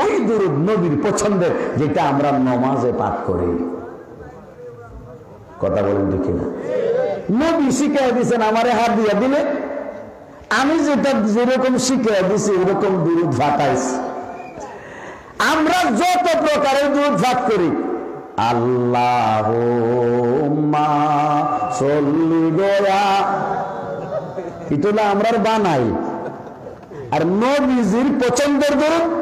ওই দুরুদ নবীর পছন্দের যেটা আমরা নমাজে পাঠ করি। কথা বলেন ঠিক না নবী শিখাই দিয়েছেন, আমারে হাত দিয়া দিলে। আমি যেটা যেরকম শিখাই দিছি এরকম দুরুদ ফাটাইছি। আমরা যত প্রকারের দুধ ভাগ করি আল্লাহ চল্লি গয়া। বানাই। আর নবীজির পছন্দের দুধ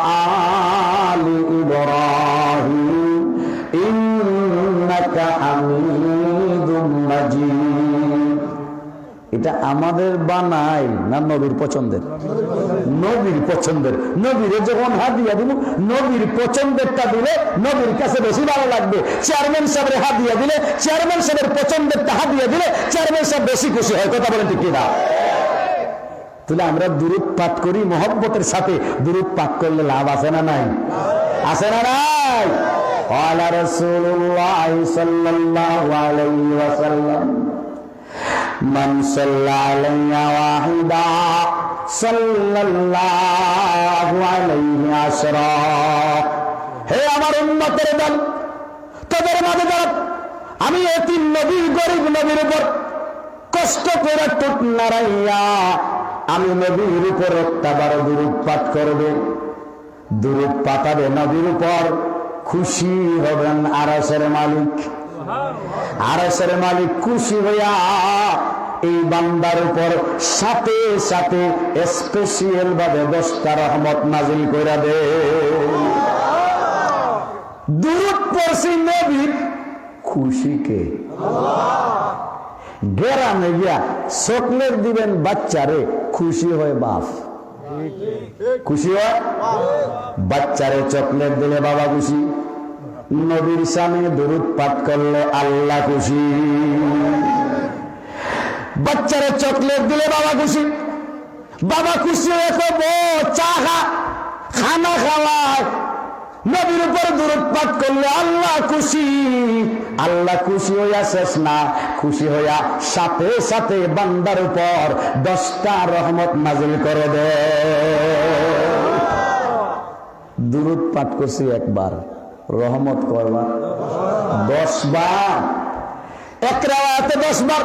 এটা আমাদের বানাই না নবীর পছন্দের? নবীর পছন্দের। নবীর যখন হাত দিয়া দিব নবীর পছন্দেরটা দিলে নবীর কাছে বেশি ভালো লাগবে। চেয়ারম্যান সাহেবের হাত দিয়ে দিলে, চেয়ারম্যান সাহেবের পছন্দেরটা হাত দিয়ে দিলে চেয়ারম্যান সাহেব বেশি খুশি হয়। কথা বলেন ঠিক না তাহলে আমরা দূরত পাঠ করি মহব্বতের সাথে। দূরত পাঠ করলে লাভ আছে না নাই? আছে না নাই? আলা রাসূলুল্লাহ সাল্লাল্লাহু আলাইহি ওয়াসাল্লাম من صلى علي واحدا صلى الله عليه عشرا হে আমার উন্মতের দল তোদের মাঝে যারা আমি এতিম নবীর গরিব নবীর উপর কষ্ট করে টুক নারাইয়া আমি নবীর উপর একটাবার দুরূপ পাঠ করবে দুরূপ পাঠাবে নবীর উপর খুশি হবেন আরসের মালিক আরসের মালিক খুশি হইয়া এই বান্দার উপর সাথে সাথে স্পেশিয়াল ভাবে দশটা রহমত নাজিল করে দে। গিয়া দিবেন বাচ্চারে খুশি হয় বাপ। খুশি হয়? বাচ্চারে চকলেট দিলে বাবা খুশি। নবীর সামনে দূরত পাঠ করলে আল্লাহ খুশি। বাচ্চারে চকলেট দিলে বাবা খুশি। বাবা খুশি হয়ে কব চা খা, খানা খাওয়ায় নবীর উপর দূরত পাঠ করলে আল্লাহ খুশি। আল্লাহ খুশি হইয়া শেষ না, খুশি হইয়া সাথে সাথে বান্দার উপর দশটা রহমত নাজিল করে দে। দূরত পাঠ করছি একবার। রহমত কয়বার দশ বার এক রাতে দশ বার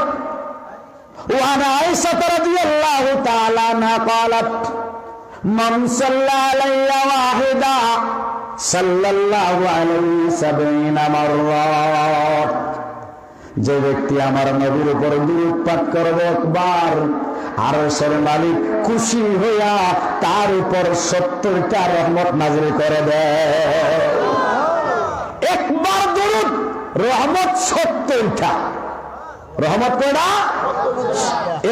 وعن عائشة رضي الله تعالى عنها قالت من صلى علي واحدا صلى الله عليه سبعين مرات যে ব্যক্তি আমার নবীর উপর দূরত পাঠ করবে একবার আরশের মালিক খুশি হইয়া তার উপর সত্তরটা রহমত নাজিল করে দেয় একবার দূরত রহমত সত্তরটা রহমত কয়টা?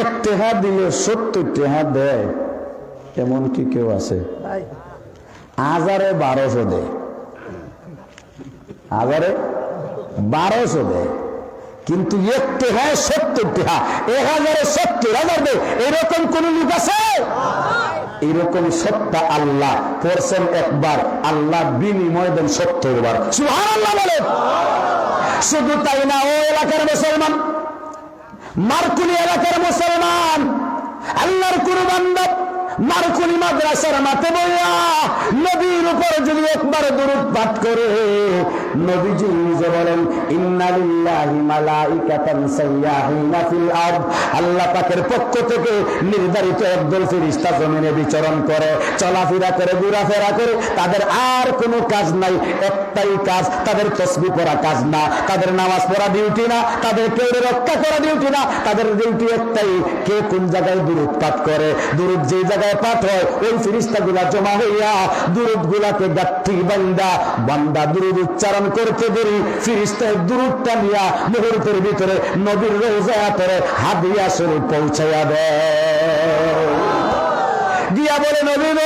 এক টেহা দিলে সত্তর টেহা দেয়। এমন কি কেউ আছে? হাজারে বারোশো দেয়। হাজারে বারোশো দেয়। কিন্তু এক টেহায় সত্তর টেহা এক হাজারে সত্তর হাজার দেয়। এরকম কোন লোক আছে? এরকম সত্তা আল্লাহ পড়ছেন একবার, আল্লাহ বিনিময় দেন সত্তরবার। সুহার আল্লাহ বলে শুধু তাই না, ও এলাকার মুসলমান, মার্কুলি এলাকার মুসলমান, আল্লাহর কোন বান্ধব মারকুনি মাদ্রাসার মাঠে বইয়া নবীর উপর যদি একবার দূরত পাঠ করে, নবীজি নিজে বলেন ইন্না লিল্লাহি মালাইকাতান সাইয়াহিনা ফিল আরদ। আল্লাহ পাকের পক্ষ থেকে নির্ধারিত একদল ফেরেশতা জমিনে বিচরণ করে, চলাফেরা করে, ঘোরাফেরা করে। তাদের আর কোনো কাজ নাই, একটাই কাজ, তাদের তসবি পড়া কাজ না। তাদের নামাজ পড়া ডিউটি না, তাদের কেউ রক্ষা করা ডিউটি না। তাদের ডিউটি একটাই, কে কোন জায়গায় দূরত পাঠ করে? দূরত যে জায়গায় পাঠ হয় ওই ফিরিস্তা গুলা জমা হইয়া দূরত গুলাকে গাঠি বান্দা বান্দা উচ্চারণ করতে দেরি। ফিরিস্তার দূরতটা নিয়া মুহূর্তের ভিতরে নদীর রোজা করে হাদিয়া স্বরূপ পৌঁছাইয়া দেয় দিয়া বলে নবীন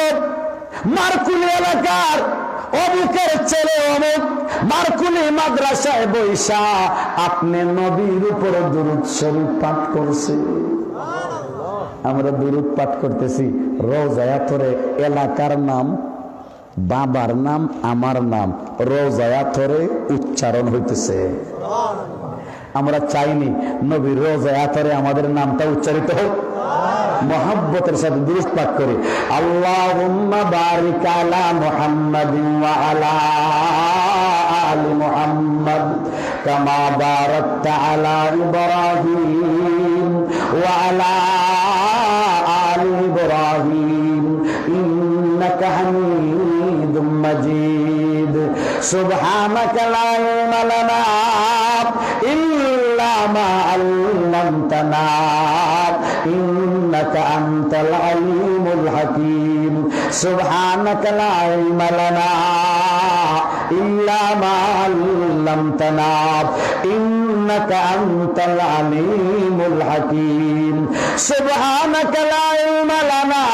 মারকুলি এলাকার অমুকের ছেলে অমুক, মারকুলি মাদ্রাসায় বৈশা, আপনি নবীর উপরে দুরুদ শরীফ পাঠ করছে। আমরা দুরুদ পাঠ করতেছি। রোজায়া করে এলাকার নাম, বাবার নাম, আমার নাম রোজায়া থরে উচ্চারণ হইতেছে। আমরা চাইনি নবীর রোজায়া থরে আমাদের নামটা উচ্চারিত হোক। মহাব্বতের সাথে দুরুস্ত পাঠ করে। আল্লাহ কামা বারাকতা আলা ইব্রাহিম ওয়া সুবহানাকা লা ইলমা লানা ইল্লা মা আল্লামতানা إنك أنت العليم الحكيم سبحانك لا علم لنا إلا ما علمتنا إنك أنت العليم الحكيم سبحانك لا علم لنا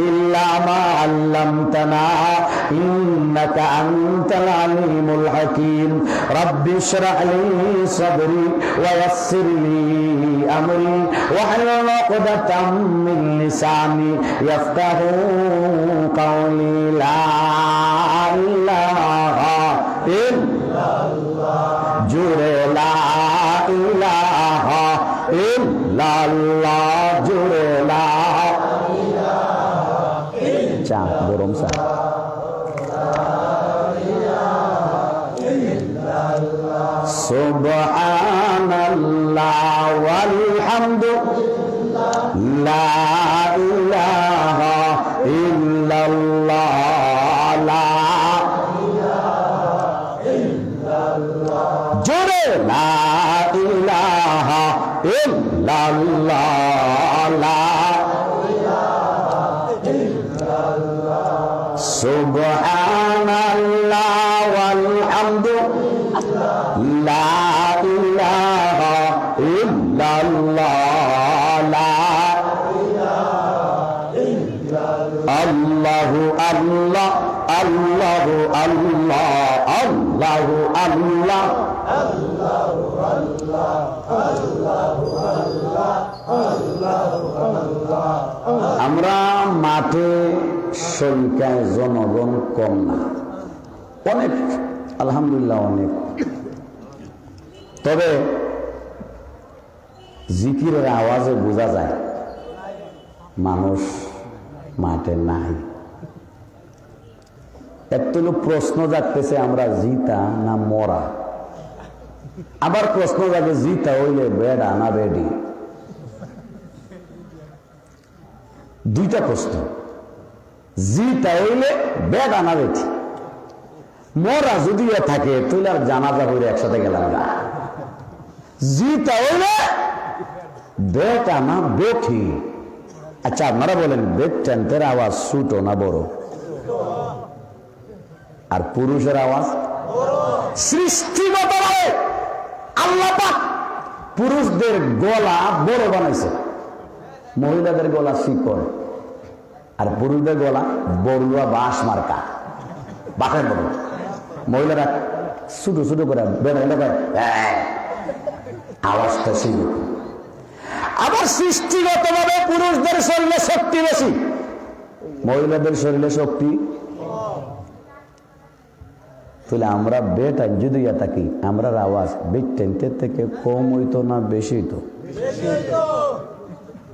إلا ما علمتنا إنك أنت العليم الحكيم. رب اشرح لي صدري ويسر لي أمري واحلل عقدة من لساني يفقه قولي. لا إله إلا الله. جري لا إله إلا الله. সুবহানাল্লাহ ওয়ালহামদু লা সংখ্যায় জনগণ কম। না অনেক, আলহামদুলিল্লাহ অনেক। তবে জিকিরের আওয়াজে বোঝা যায়, মানুষ মাঠে নাই। একটু প্রশ্ন জাগতেছে, আমরা জিতা না মরা? আবার প্রশ্ন জাগে, জিতা হইলে বেডা না বেডি? দুইটা প্রশ্ন। জিতা হইলে বেডা না বেটি মরা যদি এ থাকে তুই আর জানাজা হইলে একসাথে গেলাম না। জিতা হইলে বেটা না বেঠি। আচ্ছা আপনারা বলেন বেট টেন্টের আওয়াজ ছোট না বড়? আর পুরুষের আওয়াজ? সৃষ্টিগত আল্লাহ পুরুষদের গলা বড় বানাইছে। মহিলাদের গলা শিকড়। আর পুরুষদের গলা বড়ুয়া বাঁশ মার্কা। বাঁশের বড় মহিলারা ছোট ছোট করে করে "হ্যাঁ।" আওয়াজটা ছিল আবার সৃষ্টিগত ভাবে পুরুষদের শরীরে শক্তি বেশি। মহিলাদের শরীরে শক্তি? তাহলে আমরা বেটা যদি থাকি আমরা আওয়াজ বেটেন্টের থেকে কম হইতো না বেশি হইতো।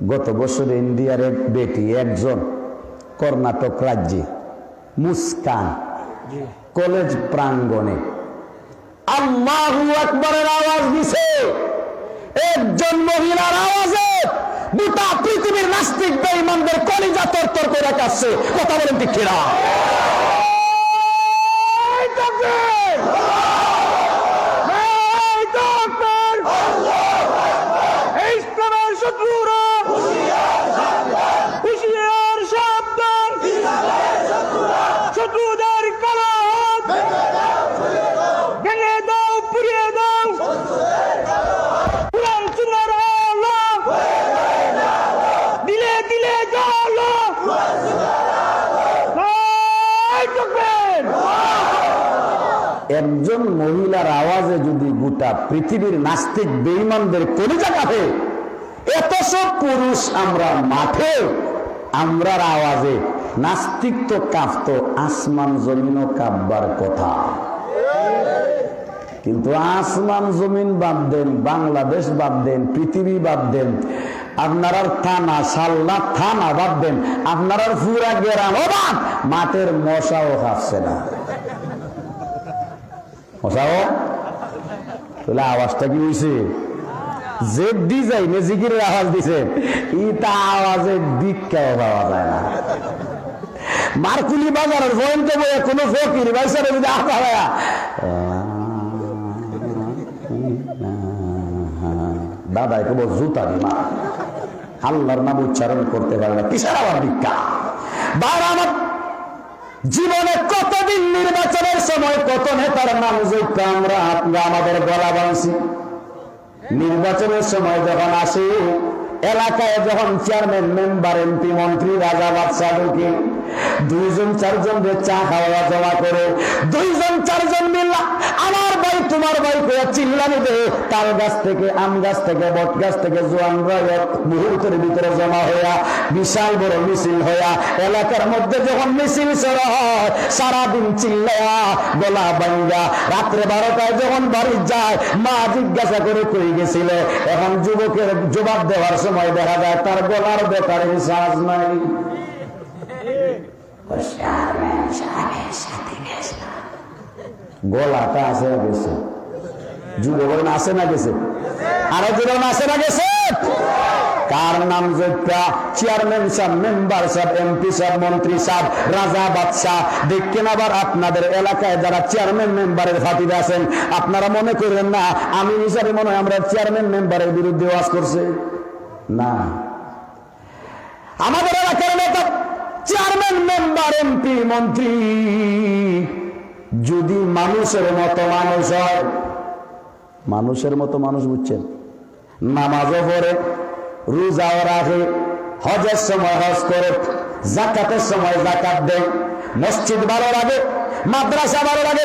গত বছর ইন্ডিয়ার এক বেটি একজন কর্ণাটক রাজ্যে মুস্কান কলেজ প্রাঙ্গণে। আল্লাহু আকবরের আওয়াজ দিছে। একজন মহিলার আওয়াজে গোটা পৃথিবীর নাস্তিক বেঈমানদের কলিজা তরতর করে কাছে কথা বলেন ঠিক কিনা ইসলামের শত্রুরা হুশিয়ার সাবধান শত্রুদের কলম ভেঙে দাও পুড়িয়ে দাও পুরান সুন্দর আলো দিলে দিলে জালো এই থাকবেন একজন মহিলার আওয়াজে যদি গোটা পৃথিবীর নাস্তিক বেঈমানদের কলিজা কাঁপে এত সব পুরুষ আমরা মাঠে, আমরার আওয়াজে নাস্তিক তো কাঁপতো, আসমান জমিনও কাঁপবার কথা। কিন্তু আসমান জমিন বাদ দেন, বাংলাদেশ বাদ দেন, পৃথিবী বাদ দেন, আপনার থানা সাল্লা থানা বাদ দেন, আপনার পুরা গেরাম মাঠের মশাও খাচ্ছে না। তাহলে আওয়াজটা কি হয়েছে যে ডিজাইনে জিকিরের আওয়াজ দিছে। ইটা আওয়াজে দীক্ষাও পাওয়া যায় না। মারকুলি বাজারের পয়েন্টে বয়ে কোনো ফকির বাইসারে যদি আহা ভাইয়া দাদাই কেবল জুতা দিমা আল্লাহর নাম উচ্চারণ করতে পারে না। কিসের আবার বার আমার জীবনে কতদিন নির্বাচনের সময় কত নেতার নাম আমরা আমরা আমাদের গলা বাঁধছি? নির্বাচনের সময় যখন আসে এলাকায় যখন চেয়ারম্যান, মেম্বার, এমপি, মন্ত্রী, রাজা, বাদশাহ ঢুকে, দুইজন, চারজন চা খাওয়া জমা করে, দুইজন, চারজন মিল্লা, আমার ভাই, তোমার ভাই করে চিল্লানি দে, তাল গাছ থেকে, আম গাছ থেকে, বট গাছ থেকে জোয়ানরা এক মুহূর্তের ভিতরে জমা হইয়া, বিশাল বড় মিছিল হইয়া, এলাকার মধ্যে যখন মিছিল সরা হয়, সারাদিন চিল্লায়া গলা বাঙ্গা। রাত্রে বারোটায় যখন বাড়ি যায়, মা জিজ্ঞাসা করে কই গেছিল? এখন যুবকের জবাব দেওয়ার সময় দেখা যায় তার গলার ব্যাপারে সাজ নাই। গলাটা আছে না গেছে? আছে না গেছে? আরও আছে না গেছে? কার নাম চেয়ারম্যান সাহেব মেম্বার সাহেব এমপি সাহেব মন্ত্রী সাহেব রাজা বাদশাহ। দেখছেন আবার আপনাদের এলাকায় যারা চেয়ারম্যান মেম্বারের ফাটিতে আছেন আপনারা মনে করেন না আমি হিসাবে মনে হয় আমরা চেয়ারম্যান মেম্বারের বিরুদ্ধে ওয়াজ করছে। না। আমাদের এলাকার নেতা, চেয়ারম্যান, মেম্বার, এমপি, মন্ত্রী, যদি মানুষের মতো মানুষ হয়, মানুষের মতো মানুষ বুঝছেন, নামাজও পড়ে, রোজাও রাখে, হজের সময় হজ করে, জাকাতের সময় জাকাত দেয়, মসজিদ ভালো লাগে, মাদ্রাসা ভালো লাগে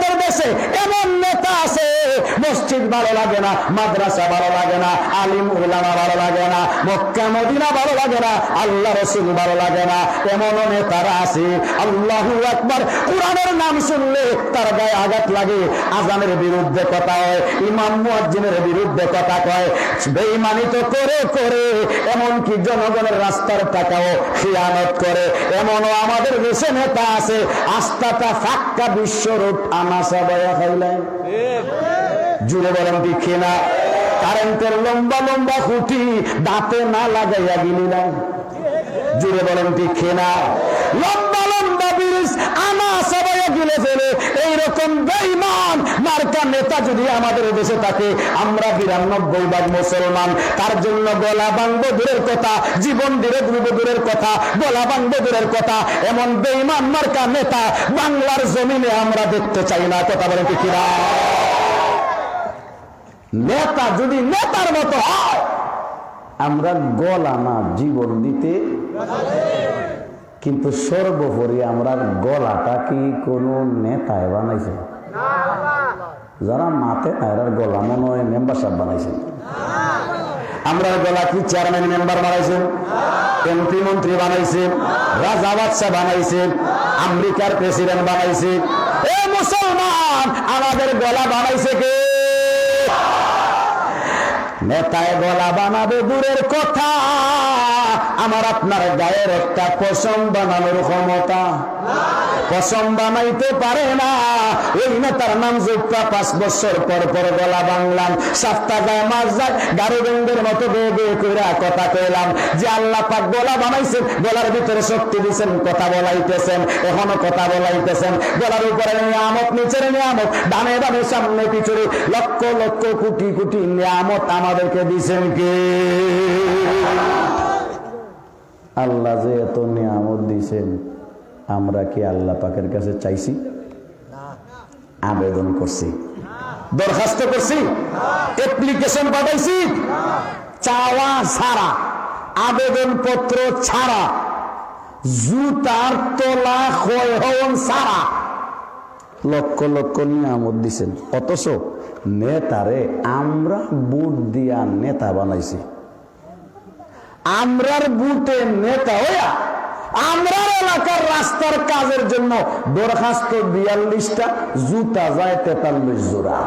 দেশে এমন নেতা আছে, মসজিদ ভালো লাগে না, মাদ্রাসা ভালো লাগে না, আলিম উলামা ভালো লাগে না, মক্কা, মদিনা ভালো লাগে না, আল্লাহ রসুল ভালো লাগে না, এমন নেতারা আছে, আল্লাহ একবার কোরআনের নাম শুনলে তার গায়ে আঘাত লাগে, আজানের বিরুদ্ধে কথা হয় ইমাম মুয়াজ্জিনের বিরুদ্ধে কথা কয়, বেঈমানি তো করে করে, এমনকি জনগণের রাস্তার টাকাও খিয়ানত করে, এমনও আমাদের দেশে নেতা আছে, আস্থাটা ফাক্কা বিশ্ব রূপ আনাসা বয়া খাইলেন জুড়ে বলেন ঠিক না কারেন্টের লম্বা লম্বা খুঁটি দাঁতে না লাগাইয়া গিলিলাম। জুড়ে বলেন কি না লম্বা গিলে ফেলে। এইরকম বেইমান মার্কা নেতা যদি আমাদের দেশে থাকে, আমরা বিরানব্বই ভাগ মুসলমান। তার জন্য গলা বাংব দূরের কথা, জীবন দূরে দ্রুব দূরের কথা, গলা বাংব দূরের কথা। এমন বেইমান মার্কা নেতা বাংলার জমিনে আমরা দেখতে চাই না। কথা বলেন না নেতা যদি নেতার মতো হয়, আমরা গলা না জীবন দিতে কিন্তু সর্বোপরি আমরা গলাটা কি কোন নেতায় বানাইছে? যারা মাতে এরার গলা মনে হয় মেম্বার সাহেব বানাইছে। আমরা গলা কি চেয়ারম্যান মেম্বার বানাইছেন? এমপি মন্ত্রী বানাইছে রাজা বাদশাহ বানাইছে আমেরিকার প্রেসিডেন্ট বানাইছে এ মুসলমান, আমাদের গলা বানাইছে কে? নেতায় গলা বানাবে দূরের কথা। আমার আপনার গায়ের একটা পশম বানানোর ক্ষমতা। পশম বানাইতে পারে না। ওই নেতার নাম যোগটা পাঁচ বছর পর পর গলা বাংলাম। সাতটা গায়ে মাছ যায়, গাড়ি গঙ্গের মতো বেয়ে বেয়ে কইরা কথা কইলাম। যে আল্লাহ পাক গলা বানাইছেন, গলার ভিতরে শক্তি দিয়েছেন কথা বলাইতেছেন, এখনও কথা বলাইতেছেন। গলার উপরে নিয়ামত, নিচের নিয়ামত, ডানে ডানে সামনে পিছনে লক্ষ লক্ষ কোটি কোটি নিয়ামত আমাদেরকে দিছেন কে? আল্লাহ যে এত নিয়ামত দিছেন। আমরা কি আল্লাহ পাকের কাছে চাইছি? আবেদন করছি। দরখাস্ত করছি। অ্যাপ্লিকেশন পাঠাইছি। চাওয়া ছাড়া। আবেদন পত্র ছাড়া। জুতার তোলা ক্ষয় হওয়ান ছাড়া। লক্ষ লক্ষ নিয়ামত দিছেন। অথচ নেতারে আমরা বুট দিয়া নেতা বানাইছি। আমরার বুটে নেতা হইয়া আমরার এলাকার রাস্তার কাজের জন্য দরখাস্ত বিয়াল্লিশটা, জুতা যায় তেতাল্লিশ জোড়া।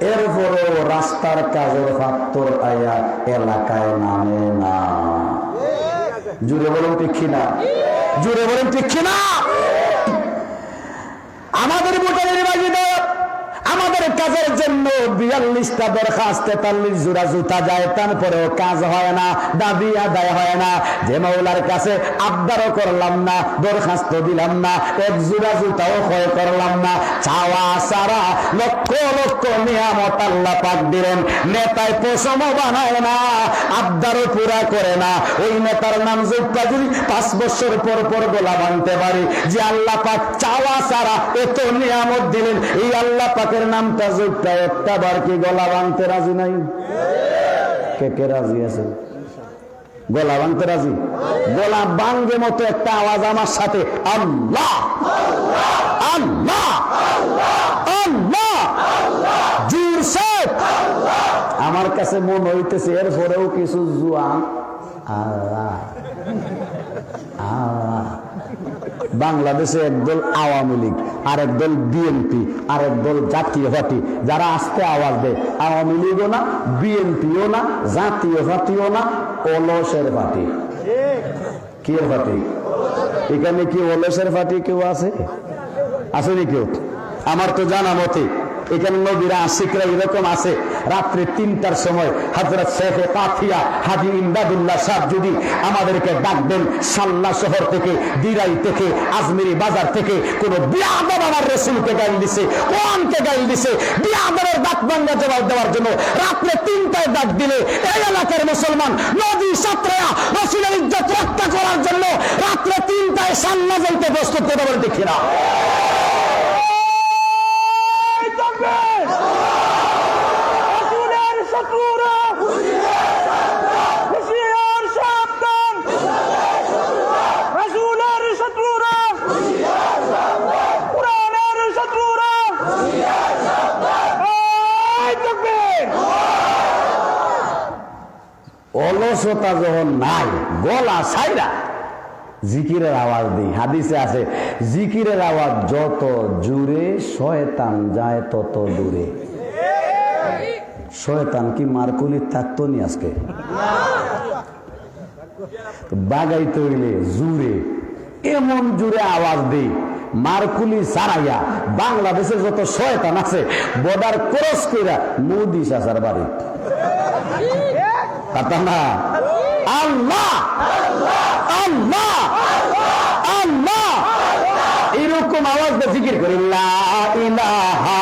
এরপরেও রাস্তার কাজের ফাত্তর আয়া এলাকায় নামে না। জুড়ে বলেন ঠিক কিনা? জুড়ে বলেন ঠিক কিনা? আমাদের ভোটার নির্বাচিত কাজের জন্য বিয়াল্লিশটা দরখাস্ত, তেতাল্লিশ জোড়া জুতা যায়, তারপরেও কাজ হয় না, দাবি আদায় হয় না। যে মৌলার কাছে আবদারও করলাম না, দরখাস্ত দিলাম না, এক জোড়া জুতাও ক্ষয় করলাম না। চাওয়া সারা লক্ষ লক্ষ নিয়ামত আল্লাহ পাক দিলেন। নেতায় পশম বানায় না, আবদারও পুরা করে না। ওই নেতার নাম যোগটা যদি পাঁচ বছর পর পর গোলা বানতে পারি, যে আল্লাহ পাক চাওয়া সারা এত নিয়ামত দিলেন, এই আল্লাহ পাকের যোগটা একটা বার কি গলা বানতে রাজি নাই? কে কে রাজি আছে? গলা ভাঙতে রাজি? গলা বাঙ্গে মতো একটা আওয়াজ আমার সাথে, আল্লাহ! আল্লাহ! আল্লাহ! জুরছে আমার কাছে মন হইতেছে, এরপরেও কিছু আল্লাহ আল্লাহ! বাংলাদেশে একদল আওয়ামী লীগ আর একদল বিএনপি আর একদল জাতীয় পার্টি। যারা আস্তে আওয়াজ দেয়, আওয়ামী লীগও না বিএনপিও না, জাতীয় পার্টিও না, অলসের পার্টি। কি পার্টি? এখানে কি অলসের পার্টি কেউ আছে? আসেনি কেউ? আমার তো জানা মতে, এখানে নবীরা আশিকরা এরকম আছে। রাত্রে তিনটার সময় হজরত শেখে কাফিয়া হাজি ইমদাদুল্লাহ সাহেব যদি আমাদেরকে ডাকবেন সাল্লা শহর থেকে, দিরাই থেকে, আজমিরি বাজার থেকে, কোন বিয়াদব আমার রসুলকে গাইল দিছে, কোরআনকে গাইল দিছে, বিয়াদবের ডাক বাংলা জবাব দেওয়ার জন্য রাত্রে তিনটায় ডাক দিলে এই এলাকার মুসলমান নদী সাত্রেয়া রসুলের ইজ্জত রক্ষা করার জন্য রাত্রে তিনটায় সান্না যাইতে প্রস্তুত কথা দেখি না। শত্রুরা হুঁশিয়ার সাবধান। রাসূলের শত্রুরা কোরআনের শত্রুরা অলসতা যখন নাই, গলা সাইরা জিকিরের আওয়াজ দিই। হাদিসে আছে, জিকিরের আওয়াজ যত জুড়ে শয়তান যায় তত দূরে। শয়তান কি মারকুলি থাকতো নি আজকে? বাগাইতে হইলে জুড়ে, এমন জুড়ে আওয়াজ দিই, মারকুলি সারাইয়া, বাংলাদেশের যত শয়তান আছে, বর্ডার ক্রস কইরা মোদি সাসার বাড়ি। এরকম আওয়াজ দিয়ে জিকির করি ইলাহা।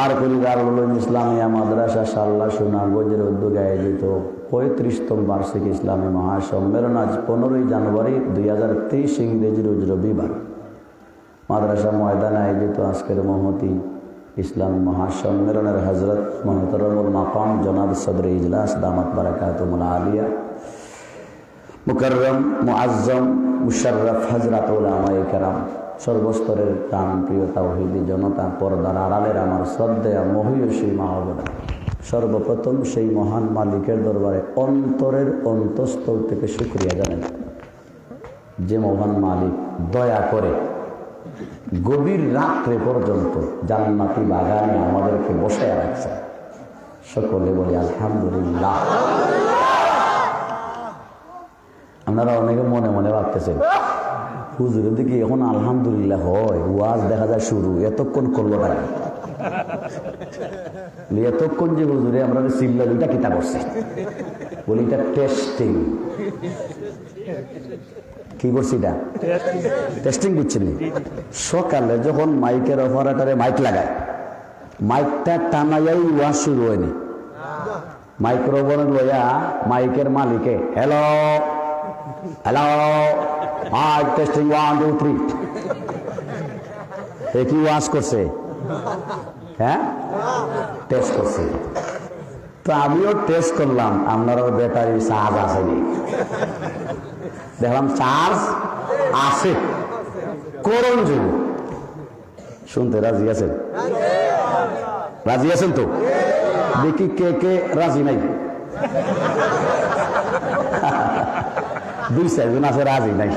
মারকুল দারুল ইসলামিয়া মাদ্রাসা সাল্লা সুনাগঞ্জের উদ্যোগে আয়োজিত পঁয়ত্রিশতম বার্ষিক ইসলামী মহাসম্মেলন আজ পনেরোই জানুয়ারি দুই হাজার তেইশ ইংরেজি রোজ রবিবার। মাদ্রাসা ময়দানে আয়োজিত আজকের মহতি ইসলামী মহাসম্মেলনের হজরত মহতরমুল মাকাম জনাব সদর ইজলাস দামাত বারাকাতুমুল আলিয়া, মুকরম, মুআজ্জম, মুশাররফ হজরত ওলামায়ে কেরাম সর্বস্তরের প্রাণ প্রিয় তাওহিদি জনতা, পর্দার আড়ালের আমার শ্রদ্ধেয়া মহিয়সী মা বোনা সর্বপ্রথম সেই মহান মালিকের দরবারে অন্তরের অন্তঃস্থল থেকে শুক্রিয়া জানেন যে মহান মালিক দয়া করে গভীর রাত্রে পর্যন্ত জান্নাতি বাগানে আমাদেরকে বসে রাখছে সকলে বলি, আলহামদুলিল্লাহ। আপনারা অনেকে মনে মনে ভাবতেছেন হুজুরের দিকে এখন আলহামদুলিল্লাহ হয়, ওয়াজ দেখা যায় শুরু, এতক্ষণ করল না এতক্ষণ যে হুজুরে আমরা চিল্লা দুইটা কিতাব করছে বলি, এটা টেস্টিং কি করছি এটা? টেস্টিং করছেন সকালে যখন মাইকের অপারেটারে মাইক লাগায়, মাইকটা টানাইয়াই ওয়াজ শুরু হয়নি। মাইক্রোফোন লইয়া মাইকের মালিকে, hello hello mike testing one two three এ কি ওয়াজ করছে? হ্যাঁ? টেস্ট করছে। তো আমিও টেস্ট করলাম, আপনারও ব্যাটারি চার্জ আসেনি। দেখলাম চার্জ আছে। করণ যুগ শুনতে রাজি আছেন? রাজি আছেন তো? দেখি কে কে রাজি নাই। দুই চারজন আছে, রাজি নাই।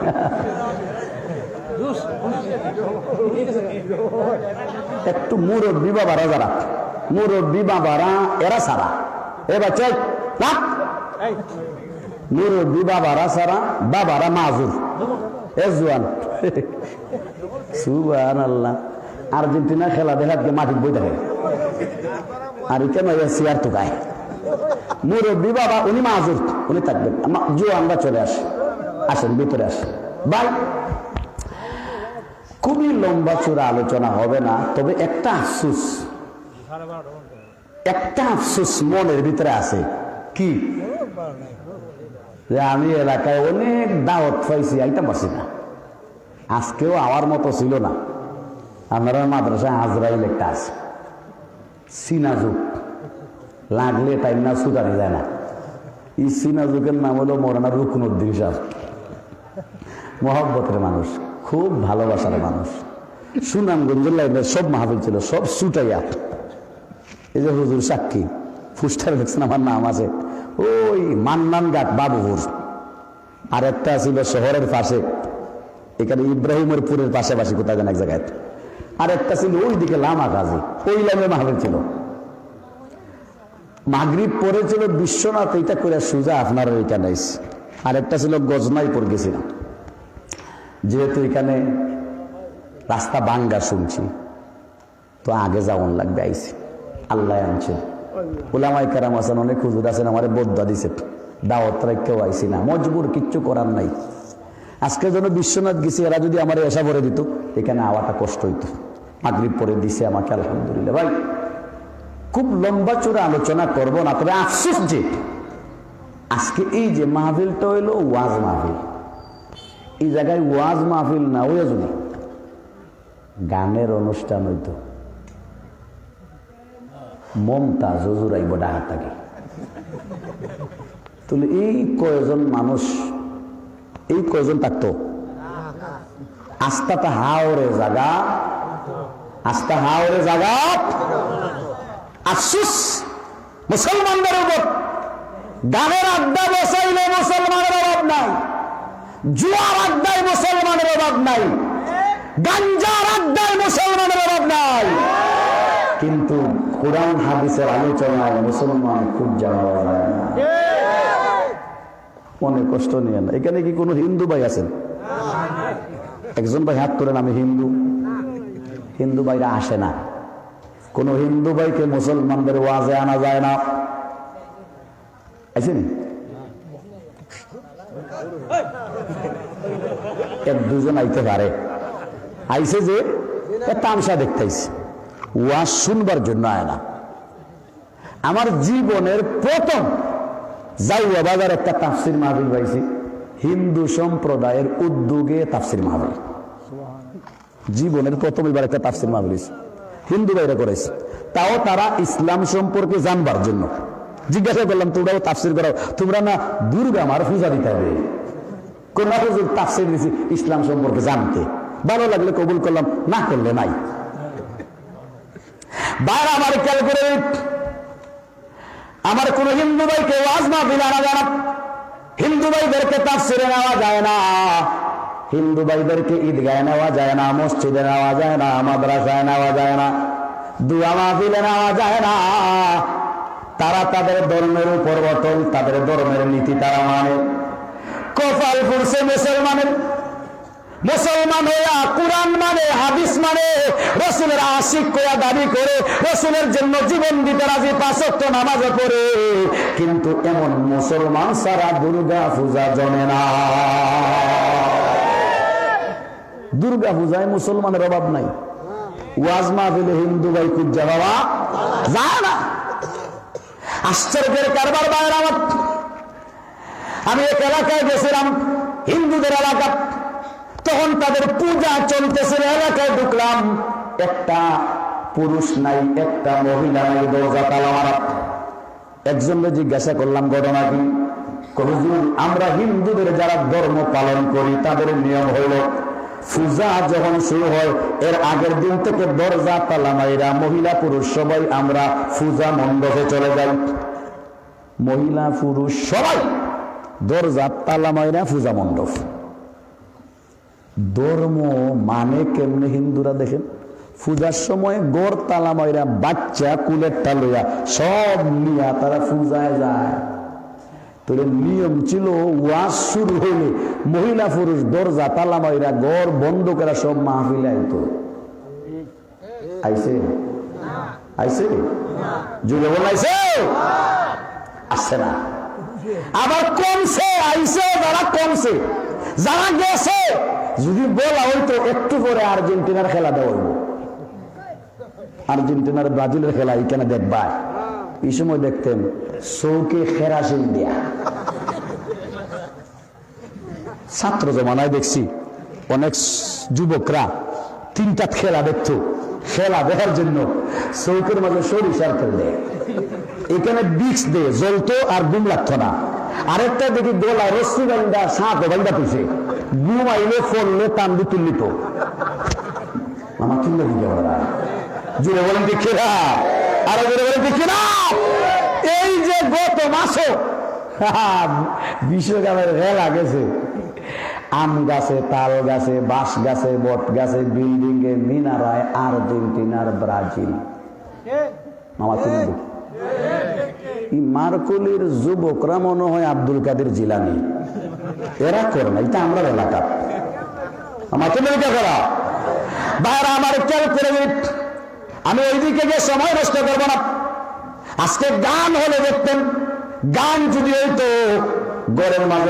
একটু মুরব্বী বাবারা যারা মুরব্বী বাবারা এরা সারা। এ বাচ্চা মুরব্বী বাবারা সারা বাবারা মাজুর। এ জুয়ান। সুবান আল্লাহ আর্জেন্টিনা খেলা দেখাত গিয়ে মাটির বই দেখে আর কেন চেয়ার টুকায় মুরব্বী বাবা উনি মাজুর উনি থাকবেন জুয়ানরা চলে আসে। আসেন, ভিতরে আসেন। বাই খুবই লম্বা চূড়া আলোচনা হবে না, তবে একটা আফসুস একটা আফসুস মনের ভিতরে আছে। কি? যে আমি এলাকায় অনেক দাওয়াত পাইছি, আইতাম পারছি না। আজকেও আমার মতো ছিল না। আপনারা মাদ্রাসায় আজরাইল একটা আছে। সিনাজুক লাগলে টাইম না সুদানি যায় না। এই সিনাজুকের নাম হলো মরানা রুকনুদ্দিন সাহ মহব্বতের মানুষ, খুব ভালোবাসার মানুষ। সুনামগঞ্জের লাইনের সব মাহফিল ছিল, সব সুটাইয়া। এই যে হুজুর সাক্ষী, ফুস্টার দেখছেন আমার নাম আছে। ওই মান্নান ঘাট, বাবুপুর। আর একটা ছিল শহরের পাশে। এখানে ইব্রাহিমের পুরের পাশাপাশি কোথায় যেন এক জায়গায়। আর একটা ছিল ওইদিকে লামা কাজী, ওই লামে মাহফিল ছিল। মাগরিব পরে ছিল বিশ্বনাথ, এইটা করে সুজা আপনার আইছে। আর একটা ছিল গজনাই পর গেছিলাম। যেহেতু এখানে রাস্তা বাঙ্গা শুনছি, তো আগে যাওয়ান লাগবে, আইসি। আল্লাহ আনছে। ওলামাই কারাম আছেন, অনেক হুজুর আছেন, আমার বদ্ধা দিছে। দাওয়াত কেউ আইসি না। মজবুর, কিচ্ছু করার নাই। আজকে যেন বিশ্বনাথ গেছি, এরা যদি আমার এসা ভরে দিত, এখানে আওয়াটা কষ্ট হইতো। মাগরিব পরে দিছে আমাকে, আলহামদুলিল্লাহ। ভাই, খুব লম্বা চূড়া আলোচনা করব না, তবে আফসোস যে আজকে এই যে মাহফিলটা হইল, ওয়াজ মাহফিল। এই জায়গায় ওয়াজ মাহফিল না হইয়া যদি গানের অনুষ্ঠান হইতো। মমতা জজুরাইব ডাহার থাকে তাহলে এই কয়জন মানুষ, এই কয়জন থাকতো? আস্তাটা হাওরে জাগা, আস্তা হাওরে জাগা। আফসুস, মুসলমানদের উপর। গানের আড্ডা বসাইলে মুসলমানের অভাব নাই। জুয়ার আড্ডায় মুসলমানের অভাব নাই। গাঞ্জার আড্ডায় মুসলমানের অভাব নাই। কিন্তু কোরআন হাদিসের আলোচনায় মুসলমান খুব জানা যায় না। মনে কষ্ট নিয়ে না এখানে কি কোনো হিন্দু ভাই আছেন? একজন ভাই হাত তোলেন, আমি হিন্দু। হিন্দু ভাইরা আসে না। কোন হিন্দু ভাইকে মুসলমানদের ওয়াজে আনা যায় না। এক দুজন আইতে পারে। আইসে যে তামসা দেখতে আইছে ওয়াজ শুনবার জন্য আয় না। আমার জীবনের প্রথম জাউয়া বাজার একটা তাফসির মাহবিল পাইছি। হিন্দু সম্প্রদায়ের উদ্যোগে তাফসির মাহবিল জীবনের প্রথম এবার একটা তাফসির মাহবিল হিন্দু বাইরে করেছে তাও তারা ইসলাম সম্পর্কে জানবার জন্য। জিজ্ঞাসা করলাম তোমরাও তাফসির করো, তোমরা না দুর্গা আমার পূজা দিতে হবে? কোন তাফসির দিছি, ইসলাম সম্পর্কে জানতে। ভালো লাগলে কবুল করলাম, না করলে নাই। বার আমার খেয়াল করে আমার কোন হিন্দু ভাইকে ওয়াজ মাহফিল আনা যায় না হিন্দু ভাইদেরকে তাফসিরে নেওয়া যায় না। হিন্দু ভাইদেরকে ঈদগায় নেওয়া যায় না, মসজিদে নেওয়া যায় না, মাদ্রাসায় নেওয়া যায় না, দুয়া মাহফিলে নেওয়া যায় না। তারা তাদের ধর্মের উপর অটল তাদের ধর্মের নীতি তারা মানে। কপাল ফুরছে মুসলমানের। মুসলমান হইয়া কোরআন মানে হাদিস মানে রসুলের আশিক কইয়া দাবি করে, রসুলের জন্য জীবন দিতে রাজি, পাঁচক্ত নামাজ পড়ে। কিন্তু এমন মুসলমান সারা দুর্গা পূজা জমে না। দুর্গা পূজায় মুসলমানের অভাব নাই। ওয়াজ মাহফিলে হিন্দু ভাই কুজ্জা বাবা যায় না। আশ্চর্যের কারবার বাইরে আমার। আমি এক এলাকায় গেছিলাম, হিন্দুদের এলাকা। তখন তাদের পূজা চলতেছিল এলাকায় ঢুকলাম। একটা পুরুষ নাই, একটা মহিলা নাই, দরজা তালা মারা। জিজ্ঞাসা করলাম, ঘটনা কি? আমরা হিন্দুদের যারা ধর্ম পালন করি, তাদের নিয়ম হইল পূজা যখন শুরু হয়, এর আগের দিন থেকে দরজা তালা মাইরা মহিলা পুরুষ সবাই আমরা পূজা মণ্ডপে চলে যাই। মহিলা পুরুষ সবাই দরজা তালা মাইরা পূজা মণ্ডপ। ধর্ম মানে কেমনে হিন্দুরা দেখেন? পূজার সময় গড় তালা মাইরা বাচ্চা কুলের লইয়া সব নিয়া তারা পূজায় যায়। তোর নিয়ম ছিল, ওয়াজ শুরু মহিলা পুরুষ দরজা তালা বন্ধ করা সব আইছে? আইছে? যুগে বল আইছে? আসছে না। আবার কমছে, আইছে, যারা কমছে, যারা গেছে, যদি বলা হইতো একটু পরে আর্জেন্টিনার খেলা দেওয়া আর্জেন্টিনার ব্রাজিলের খেলা এখানে দেখবা এই সময় দেখতেন চৌকে খেরাসিন দিয়া। ছাত্র জমানায় দেখছি, অনেক যুবকরা তিনটা খেলা দেখতো, খেলা দেখার জন্য চৌকের মাঝে সরিষার তেল দেয়। এখানে বিক্স দে জ্বলতো আর ঘুম লাগতো না। আরেকটা দেখি গোলায় রশ্মি বান্ধা সাঁত বান্ধা তুলছে ঘুম আইলে ফললে তান্ডু তুললিত আমার দিকে ওরা জুড়ে বলেন দেখি না আরও জুড়ে বলেন দেখি না। এই যে গত মাসে বিশ্বকাপের রেলা গেছে। আম গাছে, তাল গাছে, বাঁশ গাছে, বট গাছে বিল্ডিং এ মিনারায় আর্জেন্টিনার ব্রাজিল। মামা, তুমি দেখি। যুবকরা মনে হয় আব্দুল কাদের জিলানি। এরা করে না, এটা আমরা এলাকা। আমার তুমি করা। বাইরে, আমার খেয়াল করে। আমি ওইদিকে গিয়ে সময় নষ্ট করব না। আজকে গান হলে দেখতেন, গান যদি হইতো, গড়ের মাঝে